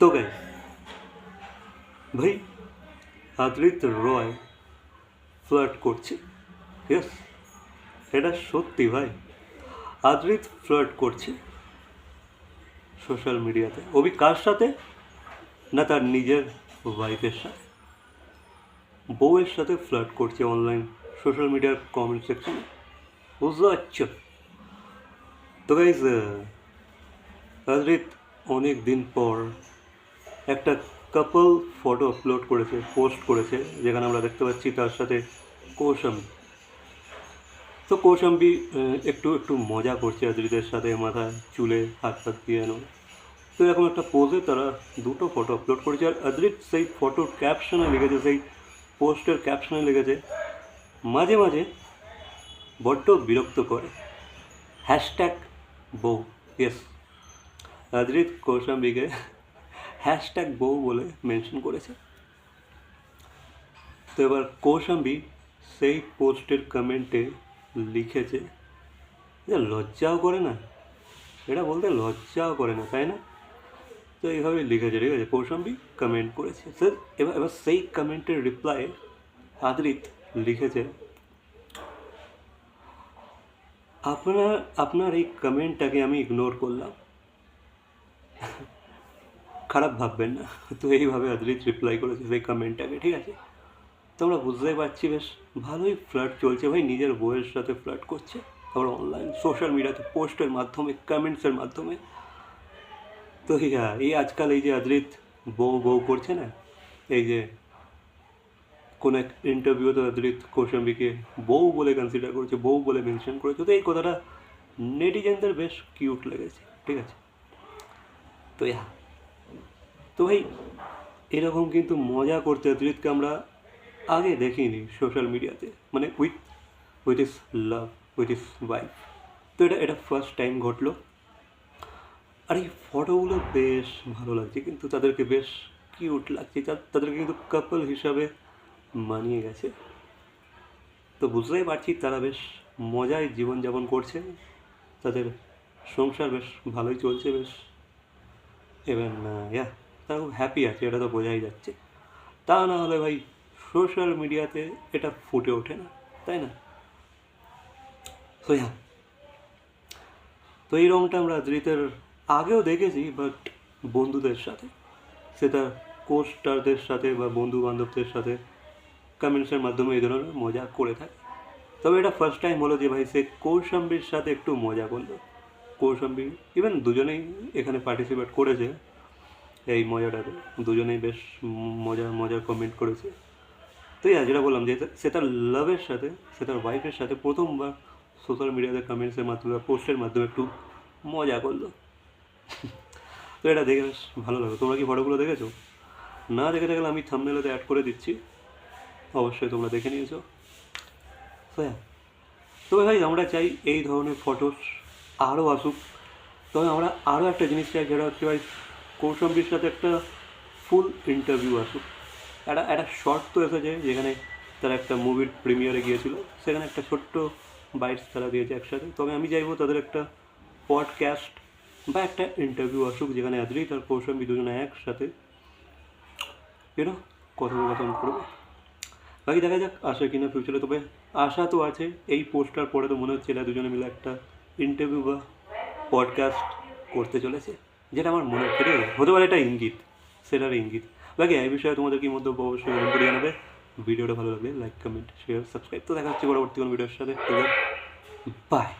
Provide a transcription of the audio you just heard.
তো গাইস ভাই আদ্রিত রয় ফ্লার্ট করছে আছে এটা সত্যি ভাই আদ্রিত ফ্লার্ট করছে সোশ্যাল মিডিয়াতে অভি কার সাথে না তার নিজের ওয়াইফের সাথে বউয়ের সাথে ফ্লার্ট করছে অনলাইন সোশ্যাল মিডিয়ার কমেন্ট সেকশনে বুঝতে পারছ তো গাইজ আদ্রিত অনেক দিন পর একটা কাপল ফটো আপলোড করেছে পোস্ট করেছে, যেখানে আমরা দেখতে পাচ্ছি তার সাথে কৌশাম্বী। তো কৌশাম্বী একটু একটু মজা করছে আদ্রিতের সাথে মাথায় চুলে হাত হাত দিয়ে এনো তো এরকম একটা পোজে তারা দুটো ফটো আপলোড করেছে, আর আদ্রিত সেই ফটোর ক্যাপশনে লিখেছে, সেই পোস্টের ক্যাপশনে লিখেছে, মাঝে মাঝে বড্ড বিরক্ত করে। হ্যাশট্যাগ বউ ইয়েস আদ্রিত কৌশাম্বীকে হ্যাশট্যাগ বউ বলে মেনশন করেছে। তো এবার কৌশাম্বী সেই পোস্টের কমেন্টে লিখেছে যে, লজ্জাও করে না। এটা বলতে লজ্জাও করে না, তাই না? তো এইভাবে লিখেছে, ঠিক আছে? কৌশাম্বী কমেন্ট করেছে। স্যার এবার এবার সেই কমেন্টের রিপ্লাই আদ্রিত লিখেছে, আপনার আপনার এই কমেন্টটাকে আমি ইগনোর করলাম। খারাপ ভাববেন না। তো এইভাবে আদ্রিত রিপ্লাই করেছে সেই কমেন্টটাকে ঠিক আছে? তো আমরা বুঝতেই পারছি বেশ ভালোই ফ্লার্ট চলছে ভাই, নিজের বইয়ের সাথে ফ্লার্ট করছে। আবার অনলাইন সোশ্যাল মিডিয়াতে পোস্টের মাধ্যমে কমেন্টসের মাধ্যমে। তো হ্যাঁ এই আজকাল এই যে আদ্রিত বউ বউ করছে না, এই যে কোন এক ইন্টারভিউতে আদ্রিত কৌশাম্বীকে বউ বলে কনসিডার করেছে, বউ বলে মেনশন করেছে, তো এই কথাটা নেটিজেনদের বেশ কিউট লেগেছে, ঠিক আছে? তো ইয়া তো ভাই, এরকম কিন্তু মজা করতে অতিরিক্তকে আমরা আগে দেখিনি সোশ্যাল মিডিয়াতে মানে with with his love with his wife তো এটা এটা ফার্স্ট টাইম ঘটলো। আর এই ফটোগুলো বেশ ভালো লাগছে, কিন্তু তাদেরকে বেশ কিউট লাগছে। তাদেরকে কিন্তু কাপল হিসাবে মানিয়ে গেছে। তো বুঝতেই পারছি তারা বেশ মজায় জীবনযাপন করছে। তাদের সংসার বেশ ভালোই চলছে, বেশ। এবং ইয়া তারা খুব হ্যাপি আছে, এটা তো বোঝাই যাচ্ছে। তা না হলে ভাই সোশ্যাল মিডিয়াতে এটা ফুটে ওঠে না, তাই না? তো ইয়া তো এই রঙটা আমরা ধৃতের আগেও দেখেছি বাট বন্ধুদের সাথে, সেটা কোস্টারদের সাথে বা বন্ধু বান্ধবদের সাথে কমেন্টসের মাধ্যমে এই ধরনের মজা করে থাকে। তবে এটা ফার্স্ট টাইম হলো যে ভাই, সে কৌশাম্বীর সাথে একটু মজা করল। কৌশাম্বী ইভেন দুজনেই এখানে পার্টিসিপেট করেছে এই মজাটাতে দুজনেই বেশ মজা মজার কমেন্ট করেছে। তো ইয়া যেটা বললাম যে সে তার লাভের সাথে সে তার ওয়াইফের সাথে প্রথমবার সোশ্যাল মিডিয়াতে কমেন্টসের মাধ্যমে পোস্টের মাধ্যমে একটু মজা করল। তো এটা দেখে বেশ ভালো লাগল। তোমরা কি ফটোগুলো দেখেছ? না দেখে থাকলে আমি থামনেলেতে অ্যাড করে দিচ্ছি। অবশ্যই তোমরা দেখে নিয়েছো। তো হ্যাঁ। তবে ভাই, আমরা চাই এই ধরনের ফটোস আরও আসুক। তবে আমরা আরও একটা জিনিস চাই যেটা হচ্ছে ভাই কৌশম্বীর সাথে একটা ফুল ইন্টারভিউ আসুক। একটা একটা শর্ট তো এসেছে, যেখানে তারা একটা মুভির প্রিমিয়ারে গিয়েছিল। সেখানে একটা ছোট্ট বাইটস তারা দিয়েছে একসাথে। তবে আমি চাইব তাদের একটা পডকাস্ট বা একটা ইন্টারভিউ আসুক, যেখানে আদ্রিত তার কৌশম্বী দুজনে একসাথে ইউনো কথোপকথন করবে। বাকি দেখা যাক, আসে কিনা ফিউচারে তবে আশা তো আছে, এই পোস্টার পরে তো মনে হচ্ছে এরা দুজনে মিলে একটা ইন্টারভিউ বা পডকাস্ট করতে চলেছে। যেটা আমার মনে হচ্ছে হতে পারে এটা ইঙ্গিত সেটার ইঙ্গিত। বাকি এই বিষয়ে তোমাদের কি মন্তব্য অবশ্যই কমেন্ট করে জানাবে। ভিডিওটা ভালো লাগলে লাইক, কমেন্ট শেয়ার সাবস্ক্রাইব তো দেখা হচ্ছে পরবর্তী কোনো ভিডিওর সাথে। বাই